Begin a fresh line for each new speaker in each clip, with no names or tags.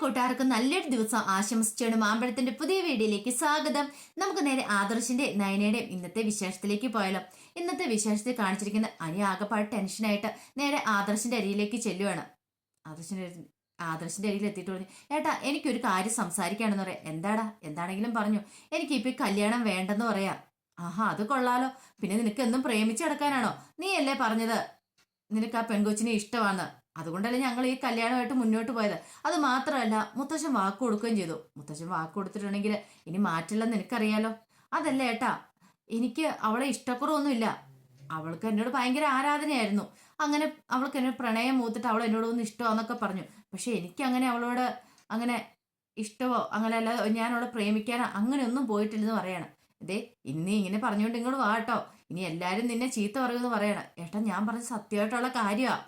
കൂട്ടുകാർക്ക് നല്ലൊരു ദിവസം ആശംസിച്ചാണ് മാമ്പഴത്തിന്റെ പുതിയ വീഡിയോയിലേക്ക് സ്വാഗതം. നമുക്ക് നേരെ ആദർശിന്റെ നയനയുടെയും ഇന്നത്തെ വിശേഷത്തിലേക്ക് പോയാലോ. ഇന്നത്തെ വിശേഷത്തിൽ കാണിച്ചിരിക്കുന്ന അനി ആകെപ്പാട് ടെൻഷനായിട്ട് നേരെ ആദർശിന്റെ അരിയിലേക്ക് ചെല്ലുവാണ്. ആദർശിന്റെ ആദർശിന്റെ അരിയിൽ എത്തിയിട്ട് പറഞ്ഞു ഏട്ടാ എനിക്കൊരു കാര്യം സംസാരിക്കാണെന്ന് പറയാം. എന്താടാ? എന്താണെങ്കിലും പറഞ്ഞു. എനിക്ക് ഇപ്പൊ കല്യാണം വേണ്ടെന്ന് പറയാം. ആഹാ അത് കൊള്ളാലോ. പിന്നെ നിനക്ക് എന്നും പ്രേമിച്ചു കിടക്കാനാണോ നീ അല്ലേ പറഞ്ഞത്. നിനക്ക് ആ പെൺകൊച്ചിനെ ഇഷ്ടമാണ് അതുകൊണ്ടല്ലേ ഞങ്ങൾ ഈ കല്യാണമായിട്ട് മുന്നോട്ട് പോയത്. അത് മാത്രമല്ല മുത്തശ്ശൻ വാക്ക് കൊടുക്കുകയും ചെയ്തു. മുത്തശ്ശൻ വാക്ക് കൊടുത്തിട്ടുണ്ടെങ്കിൽ ഇനി മാറ്റില്ലെന്ന് എനിക്കറിയാലോ. അതല്ല ഏട്ടാ എനിക്ക് അവളെ ഇഷ്ടക്കുറവൊന്നുമില്ല. അവൾക്ക് എന്നോട് ഭയങ്കര ആരാധനയായിരുന്നു. അങ്ങനെ അവൾക്ക് എന്നോട് പ്രണയം മൂത്തിട്ട് അവൾ എന്നോട് ഒന്ന് ഇഷ്ടമാന്നൊക്കെ പറഞ്ഞു. പക്ഷെ എനിക്ക് അങ്ങനെ അവളോട് അങ്ങനെ ഇഷ്ടമോ അങ്ങനെ അല്ല ഞാൻ അവളെ പ്രേമിക്കാനോ അങ്ങനെയൊന്നും പോയിട്ടില്ലെന്ന് പറയാണ്. ദേ ഇനി ഇങ്ങനെ പറഞ്ഞുകൊണ്ട് ഇങ്ങോട്ട് വാ കേട്ടോ. ഇനി എല്ലാവരും നിന്നെ ചീത്ത പറയുമെന്ന് പറയണം. ഏട്ടാ ഞാൻ പറഞ്ഞ സത്യമായിട്ടുള്ള കാര്യമാണ്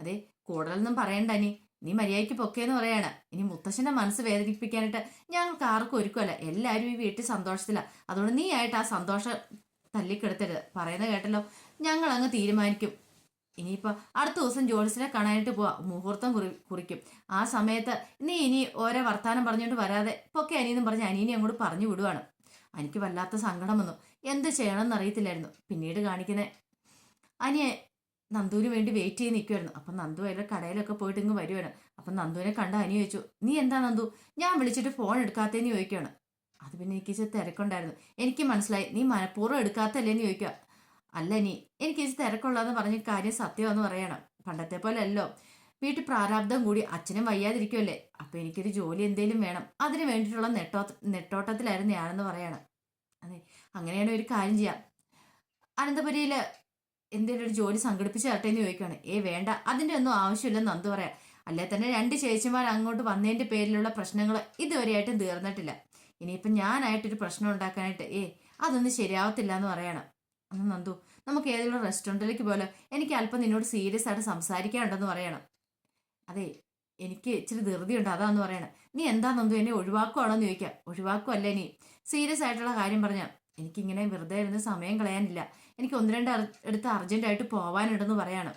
അതെ കൂടുതലൊന്നും പറയണ്ട നീ നീ മര്യാദയ്ക്ക് പൊക്കേന്ന് പറയാണ്. ഇനി മുത്തശ്ശന്റെ മനസ്സ് വേദനിപ്പിക്കാനായിട്ട് ഞങ്ങൾക്ക് ആർക്കും ഒരുക്കുമല്ല എല്ലാവരും ഈ വീട്ടിൽ സന്തോഷത്തിലാണ് അതുകൊണ്ട് നീ ആയിട്ട് ആ സന്തോഷം തല്ലിക്കെടുത്തരുത്. പറയുന്നത് കേട്ടല്ലോ. ഞങ്ങൾ അങ്ങ് തീരുമാനിക്കും. ഇനിയിപ്പോ അടുത്ത ദിവസം ജോലിസിനെ കാണാനായിട്ട് പോവാ. മുഹൂർത്തം കുറി കുറിക്കും. ആ സമയത്ത് നീ ഇനി ഓരോ വർത്താനം പറഞ്ഞുകൊണ്ട് വരാതെ പൊക്കെ അനിയെന്നും പറഞ്ഞ് അനീനെ അങ്ങോട്ട് പറഞ്ഞു വിടുവാണ്. എനിക്ക് വല്ലാത്ത സങ്കടം വന്നു. എന്ത് ചെയ്യണമെന്ന് അറിയത്തില്ലായിരുന്നു പിന്നീട് കാണിക്കുന്നത് അനിയെ നന്ദുവിന് വേണ്ടി വെയിറ്റ് ചെയ്ത് നിൽക്കുമായിരുന്നു അപ്പം നന്ദു അതിലെ കടയിലൊക്കെ പോയിട്ട് ഇങ്ങ് വരുവാണ്. അപ്പം നന്ദുവിനെ കണ്ട അനി ചോദിച്ചു നീ എന്താ നന്ദു? ഞാൻ വിളിച്ചിട്ട് ഫോൺ എടുക്കാത്തേന്ന് ചോദിക്കുകയാണ് അത് പിന്നെ എനിക്ക് ഇച്ചിരി തിരക്കുണ്ടായിരുന്നു. എനിക്ക് മനസ്സിലായി നീ മനഃപൂർവം എടുക്കാത്തല്ലേന്ന് ചോദിക്കുക അല്ല നീ എനിക്ക് ഇച്ചിരി തിരക്കുള്ളതെന്ന് പറഞ്ഞ കാര്യം സത്യമെന്ന് പറയണം. പണ്ടത്തെ പോലെ അല്ലോ വീട്ടിൽ പ്രാരാബ്ദം കൂടി അച്ഛനും വയ്യാതിരിക്കുമല്ലേ അപ്പം എനിക്കൊരു ജോലി എന്തേലും വേണം. അതിന് വേണ്ടിയിട്ടുള്ള നെട്ടോ നെട്ടോട്ടത്തിലായിരുന്നു ഞാനെന്ന് പറയണം. അതെ അങ്ങനെയാണ് ഒരു കാര്യം ചെയ്യാം. അനന്തപുരിയിൽ എന്തെങ്കിലും ഒരു ജോലി സംഘടിപ്പിച്ച് തരട്ടെ എന്ന് ചോദിക്കുകയാണ് ഏ വേണ്ട. അതിന്റെ ഒന്നും ആവശ്യമില്ലെന്ന് നന്ദു പറയാം. അല്ലെ തന്നെ രണ്ട് ചേച്ചിമാർ അങ്ങോട്ട് വന്നതിന്റെ പേരിലുള്ള പ്രശ്നങ്ങൾ ഇതുവരെയായിട്ടും തീർന്നിട്ടില്ല. ഇനിയിപ്പം ഞാനായിട്ടൊരു പ്രശ്നം ഉണ്ടാക്കാനായിട്ട് ഏ അതൊന്നും ശരിയാവത്തില്ല എന്ന് പറയണം. അന്ന് നന്ദു നമുക്ക് ഏതെങ്കിലും റെസ്റ്റോറന്റിലേക്ക് പോലോ എനിക്ക് അല്പം നിന്നോട് സീരിയസ് ആയിട്ട് സംസാരിക്കാനുണ്ടെന്ന് പറയണം. അതെ എനിക്ക് ഇച്ചിരി ധൃതിയുണ്ട് അതാന്ന് പറയണം. നീ എന്താ നന്ദു എന്നെ ഒഴിവാക്കുവാണോ എന്ന് ചോദിക്കാം. ഒഴിവാക്കുമല്ലേ നീ? സീരിയസ് ആയിട്ടുള്ള കാര്യം പറഞ്ഞാൽ എനിക്കിങ്ങനെ വെറുതെ ഇരുന്ന് സമയം കളയാനില്ല. എനിക്ക് ഒന്ന് രണ്ട് എടുത്ത് അർജന്റായിട്ട് പോവാനുണ്ടെന്ന് പറയാണ്.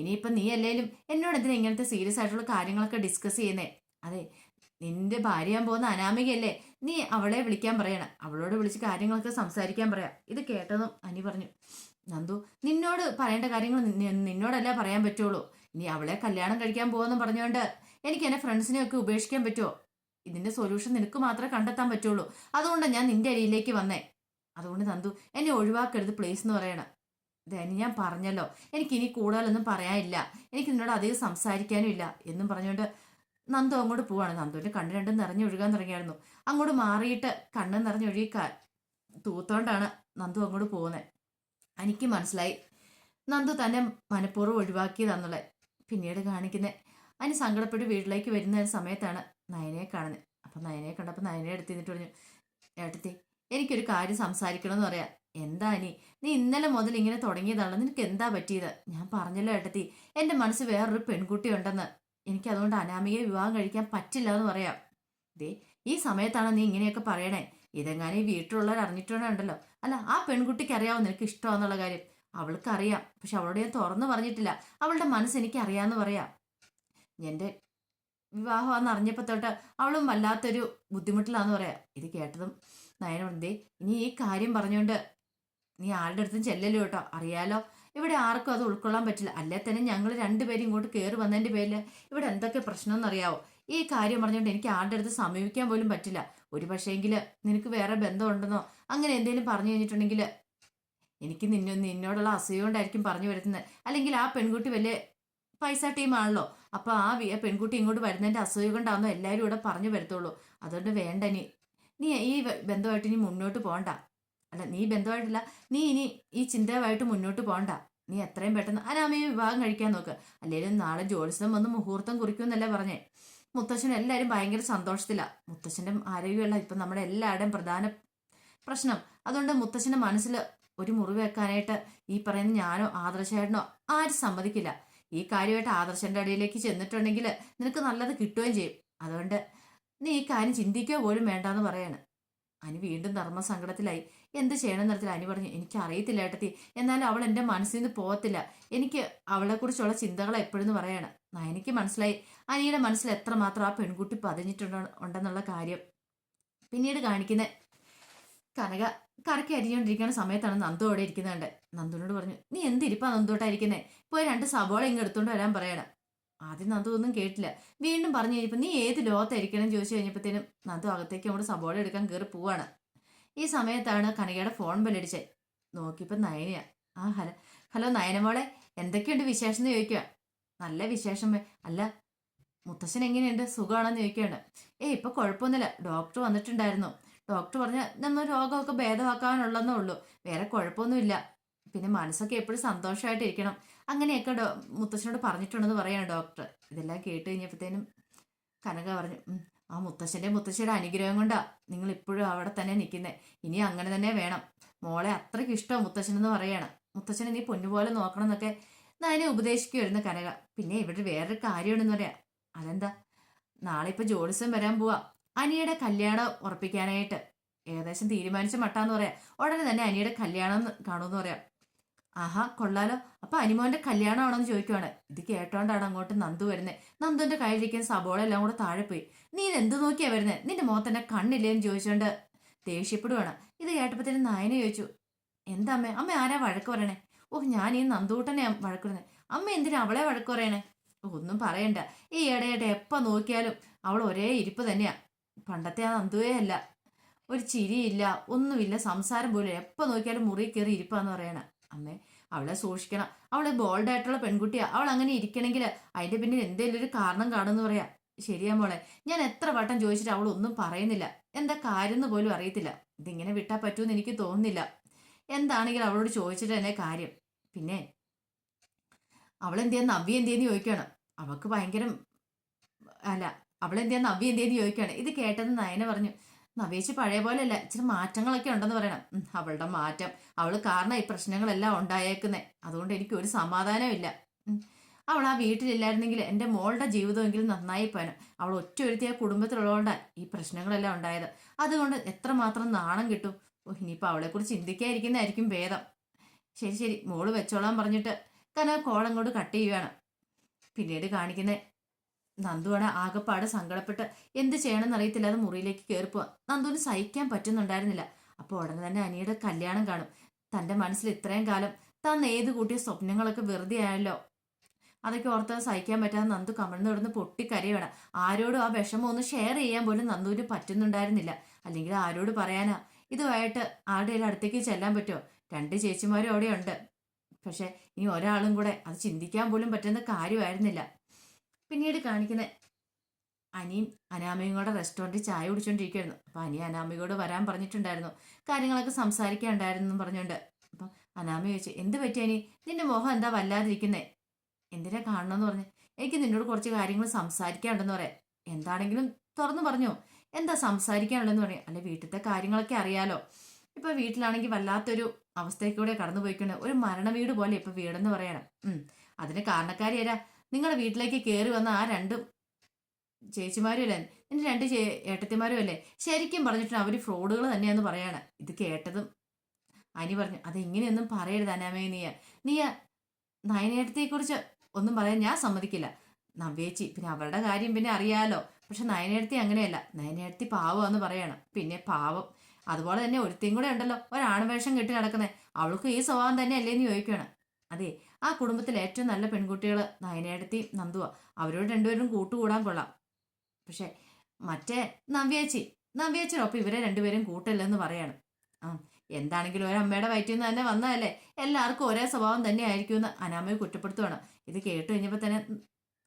ഇനിയിപ്പം നീ അല്ലേലും എന്നോട് എന്തിനാ ഇങ്ങനത്തെ സീരിയസ് ആയിട്ടുള്ള കാര്യങ്ങളൊക്കെ ഡിസ്കസ് ചെയ്യുന്നേ? അതെ നിന്റെ ഭാര്യയാൻ പോകുന്ന അനാമികയല്ലേ? നീ അവളെ വിളിക്കാൻ പറയണം. അവളോട് വിളിച്ച് കാര്യങ്ങളൊക്കെ സംസാരിക്കാൻ പറയാം. ഇത് കേട്ടതും അനി പറഞ്ഞു നന്ദു നിന്നോട് പറയേണ്ട കാര്യങ്ങൾ നിന്നോടല്ല പറയാൻ പറ്റുള്ളൂ? ഇനി അവളെ കല്യാണം കഴിക്കാൻ പോകുമെന്ന് പറഞ്ഞുകൊണ്ട് എനിക്ക് എന്നെ ഫ്രണ്ട്സിനെയൊക്കെ ഉപേക്ഷിക്കാൻ പറ്റുമോ ഇതിന്റെ സൊല്യൂഷൻ നിനക്ക് മാത്രമേ കണ്ടെത്താൻ പറ്റുള്ളൂ. അതുകൊണ്ട് ഞാൻ നിന്റെ അരിയിലേക്ക് വന്നേ. അതുകൊണ്ട് നന്ദു എന്നെ ഒഴിവാക്കരുത് പ്ലീസ് എന്ന് പറയണം. ധനി ഞാൻ പറഞ്ഞല്ലോ. എനിക്ക് ഇനി കൂടുതലൊന്നും പറയാനില്ല. എനിക്ക് നിന്നോട് അധികം സംസാരിക്കാനും ഇല്ല എന്നും പറഞ്ഞുകൊണ്ട് നന്ദു അങ്ങോട്ട് പോവാണ്. നന്ദുവിന്റെ കണ്ണ് രണ്ടും നിറഞ്ഞൊഴുകാൻ തുടങ്ങിയായിരുന്നു. അങ്ങോട്ട് മാറിയിട്ട് കണ്ണ് നിറഞ്ഞൊഴുകി തൂത്തോണ്ടാണ് നന്ദു അങ്ങോട്ട് പോകുന്നത് എനിക്ക് മനസ്സിലായി. നന്ദു തന്നെ മനഃപൂർവം ഒഴിവാക്കിയതാന്നുള്ളത് പിന്നീട് കാണിക്കുന്നത് അതിന് സങ്കടപ്പെട്ട് വീട്ടിലേക്ക് വരുന്ന സമയത്താണ് നയനയെ കാണുന്നത് അപ്പം നയനയെ കണ്ടപ്പോൾ നയനെ എടുത്ത് നിന്നിട്ട് പറഞ്ഞു ഏട്ടത്തി എനിക്കൊരു കാര്യം സംസാരിക്കണം എന്ന് പറയാം. എന്താ നീ നീ ഇന്നലെ മുതൽ ഇങ്ങനെ തുടങ്ങിയതാണല്ലോ. നിനക്ക് എന്താ പറ്റിയത്? ഞാൻ പറഞ്ഞല്ലോ ഏട്ടത്തി എന്റെ മനസ്സ് വേറൊരു പെൺകുട്ടി ഉണ്ടെന്ന്. എനിക്ക് അതുകൊണ്ട് അനാമികയെ വിവാഹം കഴിക്കാൻ പറ്റില്ല എന്ന് പറയാം. ദേ ഈ സമയത്താണ് നീ ഇങ്ങനെയൊക്കെ പറയണേ? ഇതെങ്ങാനും ഈ വീട്ടിലുള്ളവർ അറിഞ്ഞിട്ടുണ്ടല്ലോ അല്ല ആ പെൺകുട്ടിക്ക് അറിയാവോ നിനക്ക് ഇഷ്ടമാണെന്നുള്ള കാര്യം? അവൾക്കറിയാം. പക്ഷെ അവളോട് ഞാൻ തുറന്നു പറഞ്ഞിട്ടില്ല. അവളുടെ മനസ്സ് എനിക്ക് അറിയാമെന്ന് പറയാം. എന്റെ വിവാഹമാണെന്ന് അറിഞ്ഞപ്പോൾ തൊട്ട് അവളും വല്ലാത്തൊരു ബുദ്ധിമുട്ടിലാന്ന് പറയാം. ഇത് കേട്ടതും നയനുണ്ടേ ഇനി ഈ കാര്യം പറഞ്ഞുകൊണ്ട് നീ ആരുടെ അടുത്തും ചെല്ലല്ലോ കേട്ടോ. അറിയാലോ ഇവിടെ ആർക്കും അത് ഉൾക്കൊള്ളാൻ പറ്റില്ല. അല്ലേ തന്നെ ഞങ്ങൾ രണ്ടുപേരും ഇങ്ങോട്ട് കയറി വന്നതിന്റെ പേരിൽ ഇവിടെ എന്തൊക്കെ പ്രശ്നം എന്നറിയാവോ ഈ കാര്യം പറഞ്ഞുകൊണ്ട് എനിക്ക് ആരുടെ അടുത്ത് സമീപിക്കാൻ പോലും പറ്റില്ല. ഒരു പക്ഷേങ്കിൽ നിനക്ക് വേറെ ബന്ധമുണ്ടെന്നോ അങ്ങനെ എന്തെങ്കിലും പറഞ്ഞു കഴിഞ്ഞിട്ടുണ്ടെങ്കിൽ എനിക്ക് നിന്നോ നിന്നോടുള്ള അസൂയ കൊണ്ടായിരിക്കും പറഞ്ഞു വരുന്നത് അല്ലെങ്കിൽ ആ പെൺകുട്ടി വലിയ പൈസ ടീമാണല്ലോ അപ്പൊ ആ പെൺകുട്ടി ഇങ്ങോട്ട് വരുന്നതിന്റെ അസൂയ കൊണ്ടാണെന്നോ എല്ലാവരും ഇവിടെ പറഞ്ഞു വരത്തുള്ളൂ. അതുകൊണ്ട് വേണ്ട നീ നീ ഈ ബന്ധമായിട്ട് ഇനി മുന്നോട്ട് പോകണ്ട അല്ല നീ ബന്ധമായിട്ടില്ല നീ ഇനി ഈ ചിന്തയുമായിട്ട് മുന്നോട്ട് പോകണ്ട നീ എത്രയും പെട്ടെന്ന് അനാമയെ വിവാഹം കഴിക്കാൻ നോക്ക്. അല്ലെങ്കിലും നാളെ ജോത്സ്യം വന്ന് മുഹൂർത്തം കുറിക്കുമെന്നല്ലേ പറഞ്ഞേ. മുത്തശ്ശൻ എല്ലാവരും ഭയങ്കര സന്തോഷത്തിലാണ് മുത്തശ്ശന്റെ ആരോഗ്യമല്ല ഇപ്പം നമ്മുടെ എല്ലാവരുടെയും പ്രധാന പ്രശ്നം. അതുകൊണ്ട് മുത്തശ്ശന്റെ മനസ്സിൽ ഒരു മുറിവ് വെക്കാനായിട്ട് ഈ പറയുന്ന ഞാനോ ആദർശേട്ടനോ ആരും സമ്മതിക്കില്ല. ഈ കാര്യമായിട്ട് ആദർശന്റെ അടിയിലേക്ക് ചെന്നിട്ടുണ്ടെങ്കിൽ നിനക്ക് നല്ലത് കിട്ടുകയും ചെയ്യും. അതുകൊണ്ട് നീ ഈ കാര്യം ചിന്തിക്കുക പോലും വേണ്ടാന്ന് പറയാണ്. അനി വീണ്ടും ധർമ്മസങ്കടത്തിലായി. എന്ത് ചെയ്യണം തരത്തിൽ അനി പറഞ്ഞു. എനിക്ക് അറിയത്തില്ല ഏട്ടത്തി. എന്നാലും അവൾ എന്റെ മനസ്സിൽ നിന്ന് പോകത്തില്ല. എനിക്ക് അവളെക്കുറിച്ചുള്ള ചിന്തകൾ എപ്പോഴും പറയാണ്. എനിക്ക് മനസ്സിലായി. അനിയുടെ മനസ്സിൽ എത്രമാത്രം ആ പെൺകുട്ടി പതിഞ്ഞിട്ടുണ്ടോ ഉണ്ടെന്നുള്ള കാര്യം. പിന്നീട് കാണിക്കുന്ന കനക കറക്കി അരിഞ്ഞുകൊണ്ടിരിക്കുന്ന സമയത്താണ് നന്ദു അവിടെ ഇരിക്കുന്നുണ്ട്. നന്ദുനോട് പറഞ്ഞു നീ എന്തിരിപ്പാ നന്ദോട്ടായിരിക്കുന്നേ പോയി രണ്ട് സബോള ഇങ്ങ് എടുത്തോണ്ട് വരാൻ പറയണം ആദ്യം നന്ദു ഒന്നും കേട്ടില്ല. വീണ്ടും പറഞ്ഞു കഴിഞ്ഞപ്പോൾ നീ ഏത് ലോകത്തായിരിക്കണം ചോദിച്ചു കഴിഞ്ഞപ്പോഴത്തേനും നന്ദു അകത്തേക്ക് നമ്മുടെ സബോള എടുക്കാൻ കയറി പോവാണ്. ഈ സമയത്താണ് കനകയുടെ ഫോൺ ബെല്ലടിച്ചത് നോക്കിയപ്പോൾ നയനയാ. ആ ഹലോ ഹലോ നയനമോളെ എന്തൊക്കെയുണ്ട് വിശേഷം എന്ന് ചോദിക്കുക നല്ല വിശേഷം അല്ല മുത്തശ്ശൻ എങ്ങനെയുണ്ട്? സുഖമാണെന്ന് ചോദിക്കുകയാണ് ഏയ് ഇപ്പൊ കുഴപ്പമൊന്നുമില്ല ഡോക്ടർ വന്നിട്ടുണ്ടായിരുന്നു. ഡോക്ടർ പറഞ്ഞ നമ്മൾ രോഗമൊക്കെ ഭേദമാക്കാനുള്ളതേ ഉള്ളൂ. വേറെ കുഴപ്പമൊന്നുമില്ല. പിന്നെ മനസ്സൊക്കെ എപ്പോഴും സന്തോഷമായിട്ടിരിക്കണം അങ്ങനെയൊക്കെ ഡോ മുത്തശ്ശനോട് പറഞ്ഞിട്ടുണ്ടെന്ന് പറയാണ് ഡോക്ടർ. ഇതെല്ലാം കേട്ട് കഴിഞ്ഞപ്പോഴത്തേനും കനക പറഞ്ഞു ആ മുത്തശ്ശന്റെ മുത്തശ്ശിയുടെ അനുഗ്രഹം കൊണ്ടാ നിങ്ങൾ ഇപ്പോഴും അവിടെ തന്നെ നിൽക്കുന്നത് ഇനി അങ്ങനെ തന്നെ വേണം. മോളെ അത്രയ്ക്ക് ഇഷ്ടം മുത്തശ്ശനെന്ന് പറയാണ്. മുത്തശ്ശൻ നീ പൊന്നുപോലെ നോക്കണം എന്നൊക്കെ നാനെ ഉപദേശിക്കുമായിരുന്നു കനക. പിന്നെ ഇവിടെ വേറൊരു കാര്യമുണ്ടെന്ന് പറയാം. അതെന്താ? നാളെ ഇപ്പൊ ജോലിസം വരാൻ പോവാ. അനിയുടെ കല്യാണം ഉറപ്പിക്കാനായിട്ട്. ഏകദേശം തീരുമാനിച്ച മട്ടാന്ന് പറയാം. ഉടനെ തന്നെ അനിയുടെ കല്യാണം കാണുമെന്ന് പറയാം. ആഹാ കൊള്ളാലോ. അപ്പൊ അനിമോന്റെ കല്യാണമാണെന്ന് ചോദിക്കുവാണ്. ഇത് കേട്ടോണ്ടാണ് അങ്ങോട്ട് നന്ദു വരുന്നത് നന്ദുവിന്റെ കയ്യിലിരിക്കുന്ന സബോള എല്ലാം കൂടെ താഴെ പോയി. നീ എന്ത് നോക്കിയാ വരുന്നത് നിന്റെ മുഖത്തന്നെ കണ്ണില്ലേന്ന് ചോദിച്ചോണ്ട് ദേഷ്യപ്പെടുവാണ്. ഇത് കേട്ടപ്പോ തന്നെ നായന ചോദിച്ചു എന്താ അമ്മ? അമ്മ ആരാ വഴക്ക് പറയണേ? ഓ ഞാൻ ഈ നന്ദൂട്ടനെ വഴക്ക് പറയുന്നത് അമ്മ എന്തിനാ അവളെ വഴക്ക് പറയണേ? ഒന്നും പറയണ്ട. ഈ ഇടയായിട്ട് എപ്പോൾ നോക്കിയാലും അവൾ ഒരേ ഇരിപ്പ് തന്നെയാ. പണ്ടത്തെ ആ നന്ദുവേ അല്ല. ഒരു ചിരിയില്ല ഒന്നുമില്ല. സംസാരം പോലും എപ്പോൾ നോക്കിയാലും മുറി കയറി ഇരിപ്പാന്ന് പറയണ. അമ്മേ അവളെ സൂക്ഷിക്കണം. അവൾ ബോൾഡ് ആയിട്ടുള്ള പെൺകുട്ടിയാ. അവൾ അങ്ങനെ ഇരിക്കണമെങ്കിൽ അതിന്റെ പിന്നിൽ എന്തെങ്കിലും ഒരു കാരണം കാണുമെന്ന് പറയാ. ശരിയാ മോളെ. ഞാൻ എത്ര വട്ടം ചോദിച്ചിട്ട് അവൾ ഒന്നും പറയുന്നില്ല. എന്താ കാര്യം എന്ന് പോലും അറിയത്തില്ല. ഇതിങ്ങനെ വിട്ടാൽ പറ്റുമെന്ന് എനിക്ക് തോന്നുന്നില്ല. എന്താണെങ്കിലും അവളോട് ചോദിച്ചിട്ട് തന്നെ കാര്യം. പിന്നെ അവളെന്തിയാ നവ്യ എന്തിയെന്ന് ചോദിക്കണം. അവൾക്ക് ഭയങ്കര അല്ല അവളെന്തിയാ നവ്യ എന്തേന്ന് ചോദിക്കുകയാണ്. ഇത് കേട്ടത് നയന പറഞ്ഞു നവേശ് പഴയ പോലെയല്ല ഇച്ചിരി മാറ്റങ്ങളൊക്കെ ഉണ്ടെന്ന് പറയണം. അവളുടെ മാറ്റം. അവൾ കാരണം ഈ പ്രശ്നങ്ങളെല്ലാം ഉണ്ടായേക്കുന്നത് അതുകൊണ്ട് എനിക്ക് ഒരു സമാധാനമില്ല. അവൾ ആ വീട്ടിലില്ലായിരുന്നെങ്കിൽ എന്റെ മോളുടെ ജീവിതമെങ്കിലും നന്നായി പോയനും. അവൾ ഒറ്റ ഒരുത്തിയ കുടുംബത്തിലുള്ളതുകൊണ്ടാണ് ഈ പ്രശ്നങ്ങളെല്ലാം ഉണ്ടായത്. അതുകൊണ്ട് എത്രമാത്രം നാണം കിട്ടും. ഓ ഇനിയിപ്പോൾ അവളെക്കുറിച്ച് ചിന്തിക്കാതിരിക്കുന്നതായിരിക്കും ഭേദം. ശരി ശരി മോൾ വെച്ചോളാൻ പറഞ്ഞിട്ട് കാരണം കോളം കൊണ്ട് കട്ട് ചെയ്യുകയാണ് പിന്നീട് കാണിക്കുന്ന നന്ദുവാണ് ആകെപ്പാട് സങ്കടപ്പെട്ട് എന്ത് ചെയ്യണമെന്ന് അറിയത്തില്ല അത് മുറിയിലേക്ക് കയറിപ്പോവാ നന്ദുവിന് സഹിക്കാൻ പറ്റുന്നുണ്ടായിരുന്നില്ല. അപ്പോൾ ഉടനെ തന്നെ അനിയുടെ കല്യാണം കാണും. തന്റെ മനസ്സിൽ ഇത്രയും കാലം താൻ ഏത് കൂട്ടിയ സ്വപ്നങ്ങളൊക്കെ വെറുതെ ആയല്ലോ. അതൊക്കെ ഓർത്ത് സഹിക്കാൻ പറ്റാതെ നന്ദു കമഴ്ന്നു കിടന്ന് പൊട്ടിക്കരയാണ് ആരോടും ആ വിഷമം ഒന്ന് ഷെയർ ചെയ്യാൻ പോലും നന്ദുവിന് പറ്റുന്നുണ്ടായിരുന്നില്ല. അല്ലെങ്കിൽ ആരോട് പറയാനാ? ഇതുമായിട്ട് ആരുടെയും അടുത്തേക്ക് ചെല്ലാൻ പറ്റുമോ രണ്ട് ചേച്ചിമാരും അവിടെയുണ്ട്. പക്ഷെ ഇനി ഒരാളും കൂടെ അത് ചിന്തിക്കാൻ പോലും പറ്റുന്ന കാര്യമായിരുന്നില്ല. പിന്നീട് കാണിക്കുന്ന. അനിയും അനാമയും കൂടെ റെസ്റ്റോറന്റിൽ ചായ കുടിച്ചുകൊണ്ടിരിക്കുകയായിരുന്നു അപ്പം അനി അനാമയോട് വരാൻ പറഞ്ഞിട്ടുണ്ടായിരുന്നു. കാര്യങ്ങളൊക്കെ സംസാരിക്കാനുണ്ടായിരുന്നു പറഞ്ഞുകൊണ്ട് അപ്പം അനാമ ചോദിച്ചു എന്ത് പറ്റി അനി? നിന്റെ മോഹം എന്താ വല്ലാതിരിക്കുന്നേ? എന്തിനാ കാണണമെന്ന് പറഞ്ഞു. എനിക്ക് നിന്നോട് കുറച്ച് കാര്യങ്ങൾ സംസാരിക്കാനുണ്ടെന്ന് പറയാം. എന്താണെങ്കിലും തുറന്നു പറഞ്ഞു. എന്താ സംസാരിക്കാനുള്ളതെന്ന് പറയും അല്ലെ വീട്ടിലത്തെ കാര്യങ്ങളൊക്കെ അറിയാലോ. ഇപ്പൊ വീട്ടിലാണെങ്കിൽ വല്ലാത്തൊരു അവസ്ഥയ്ക്കൂടെ കടന്നു പോയിക്കൊണ്ട് ഒരു മരണ വീട് പോലെ ഇപ്പൊ വീടെന്ന് പറയണം. ഉം. അതിന് കാരണക്കാരി ആരാ നിങ്ങളുടെ വീട്ടിലേക്ക് കയറി വന്ന ആ രണ്ട് ചേച്ചിമാരും അല്ലേ എന്റെ രണ്ട് ചേ ഏട്ടത്തിമാരും അല്ലേ ശരിക്കും പറഞ്ഞിട്ട് അവർ ഫ്രോഡുകൾ തന്നെയാന്ന് പറയാണ്. ഇത് കേട്ടതും അനി പറഞ്ഞു അതെങ്ങനെയൊന്നും പറയരുത് അനാമയ നീയ. നീയ നയനേട്ടത്തെക്കുറിച്ച് ഒന്നും പറയാൻ ഞാൻ സമ്മതിക്കില്ല. നവ്യേച്ചി പിന്നെ അവരുടെ കാര്യം പിന്നെ അറിയാലോ. പക്ഷെ നയനേടത്തി അങ്ങനെയല്ല. നയനേടത്തി പാവം എന്ന് പറയണം. പിന്നെ പാവം. അതുപോലെ തന്നെ ഒരുത്തിയും കൂടെ ഉണ്ടല്ലോ. ഒരാണുവേഷം കെട്ടി നടക്കുന്നത് അവൾക്ക് ഈ സ്വഭാവം തന്നെ അല്ലേന്ന് ചോദിക്കുകയാണ് അതെ ആ കുടുംബത്തിലെ ഏറ്റവും നല്ല പെൺകുട്ടികൾ നയനേടത്തി നന്ദുവ. അവരോട് രണ്ടുപേരും കൂട്ടുകൂടാൻ കൊള്ളാം. പക്ഷെ മറ്റേ നവ്യാച്ചി നവ്യാച്ചിനൊപ്പം ഇവരെ രണ്ടുപേരും കൂട്ടല്ലെന്ന് പറയാണ്. ആ എന്താണെങ്കിലും ഒരമ്മയുടെ വയറ്റിൽ നിന്ന് തന്നെ വന്നതല്ലേ? എല്ലാവർക്കും ഒരേ സ്വഭാവം തന്നെ ആയിരിക്കുമെന്ന് അനാമയെ കുറ്റപ്പെടുത്തുവാണ്. ഇത് കേട്ട് കഴിഞ്ഞപ്പോൾ തന്നെ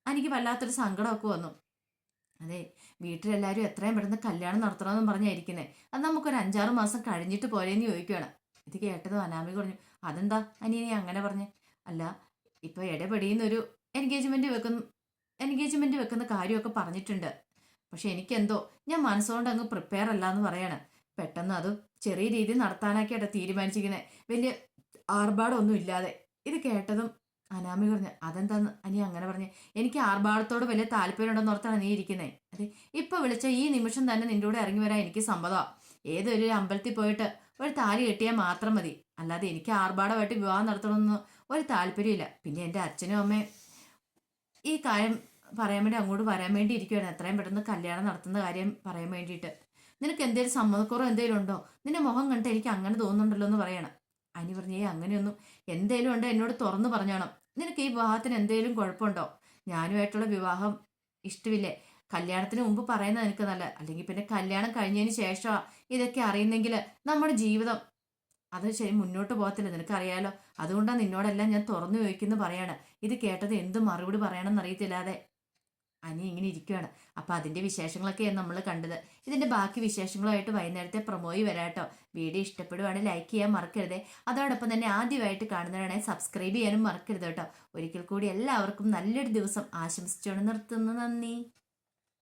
എനിക്ക് വല്ലാത്തൊരു സങ്കടമൊക്കെ വന്നു. അതെ വീട്ടിലെല്ലാവരും എത്രയും പെട്ടെന്ന് കല്യാണം നടത്തണമെന്ന് പറഞ്ഞായിരിക്കുന്നേ അത് നമുക്കൊരു അഞ്ചാറ് മാസം കഴിഞ്ഞിട്ട് പോരേന്ന് ചോദിക്കുകയാണ് ഇത് കേട്ടതും അനാമി പറഞ്ഞു അതെന്താ അനിയനെ? അങ്ങനെ പറഞ്ഞ്. അല്ല ഇപ്പൊ ഇടപെടിയുന്നൊരു എൻഗേജ്മെന്റ് വെക്കുന്ന എൻഗേജ്മെന്റ് വെക്കുന്ന കാര്യമൊക്കെ പറഞ്ഞിട്ടുണ്ട്. പക്ഷെ എനിക്കെന്തോ ഞാൻ മനസ്സുകൊണ്ട് അങ്ങ് പ്രിപ്പയർ അല്ല എന്ന് പറയാണ്. പെട്ടെന്ന് അത് ചെറിയ രീതിയിൽ നടത്താനൊക്കെയാണ് തീരുമാനിച്ചിരിക്കുന്നത് വലിയ ആർഭാടമൊന്നും ഇല്ലാതെ. ഇത് കേട്ടതും അനാമി പറഞ്ഞു അതെന്താന്ന്? അനി അങ്ങനെ പറഞ്ഞു. എനിക്ക് ആർഭാടത്തോട് വലിയ താല്പര്യം ഉണ്ടെന്ന് ഓർത്താണ് നീ ഇരിക്കുന്നത് അതെ ഇപ്പൊ വിളിച്ച ഈ നിമിഷം തന്നെ നിന്റെ കൂടെ ഇറങ്ങി വരാൻ എനിക്ക് സമ്മതമാ. ഏതൊരു അമ്പലത്തിൽ പോയിട്ട് ഒരു താലി കെട്ടിയാൽ മാത്രം മതി. അല്ലാതെ എനിക്ക് ആർഭാടമായിട്ട് വിവാഹം നടത്തണമെന്ന് ഒരു താല്പര്യമില്ല. പിന്നെ എന്റെ അച്ഛനും അമ്മയും ഈ കാര്യം പറയാൻ വേണ്ടി അങ്ങോട്ട് വരാൻ വേണ്ടി ഇരിക്കുകയാണ് എത്രയും പെട്ടെന്ന് കല്യാണം നടത്തുന്ന കാര്യം പറയാൻ വേണ്ടിയിട്ട്. നിനക്ക് എന്തെങ്കിലും സമ്മതക്കുറവ് എന്തെങ്കിലും ഉണ്ടോ? നിന്റെ മുഖം കണ്ടിട്ട് എനിക്ക് അങ്ങനെ തോന്നുന്നുണ്ടല്ലോ എന്ന് പറയണം. അനി പറഞ്ഞേ അങ്ങനെയൊന്നും എന്തേലും ഉണ്ടോ എന്നോട് തുറന്നു പറഞ്ഞോണം. നിനക്ക് ഈ വിവാഹത്തിന് എന്തേലും കുഴപ്പമുണ്ടോ? ഞാനുമായിട്ടുള്ള വിവാഹം ഇഷ്ടമില്ലേ? കല്യാണത്തിന് മുമ്പ് പറയുന്നത് എനിക്ക് നല്ല അല്ലെങ്കിൽ പിന്നെ കല്യാണം കഴിഞ്ഞതിന് ശേഷമാണ് ഇതൊക്കെ അറിയുന്നെങ്കിൽ നമ്മുടെ ജീവിതം. അത് ശരി മുന്നോട്ട് പോകത്തില്ല നിനക്കറിയാലോ. അതുകൊണ്ടാണ് നിന്നോടെല്ലാം ഞാൻ തുറന്നു ചോദിക്കുന്നു പറയാണ്. ഇത് കേട്ടത് എന്ത് മറുപടി പറയണമെന്ന് അറിയത്തില്ലാതെ. അനി ഇങ്ങനെ ഇരിക്കുകയാണ് അപ്പൊ അതിന്റെ വിശേഷങ്ങളൊക്കെയാണ് നമ്മൾ കണ്ടത്. ഇതിന്റെ ബാക്കി വിശേഷങ്ങളുമായിട്ട് വൈകുന്നേരത്തെ പ്രൊമോയി വരാട്ടോ. വീഡിയോ ഇഷ്ടപ്പെടുവാണെങ്കിൽ ലൈക്ക് ചെയ്യാൻ മറക്കരുതേ. അതോടൊപ്പം തന്നെ ആദ്യമായിട്ട് കാണുന്നവരാണെങ്കിൽ സബ്സ്ക്രൈബ് ചെയ്യാനും മറക്കരുത് കേട്ടോ. ഒരിക്കൽ കൂടി എല്ലാവർക്കും നല്ലൊരു ദിവസം ആശംസിച്ചുകൊണ്ട് നിർത്തുന്നു. നന്ദി.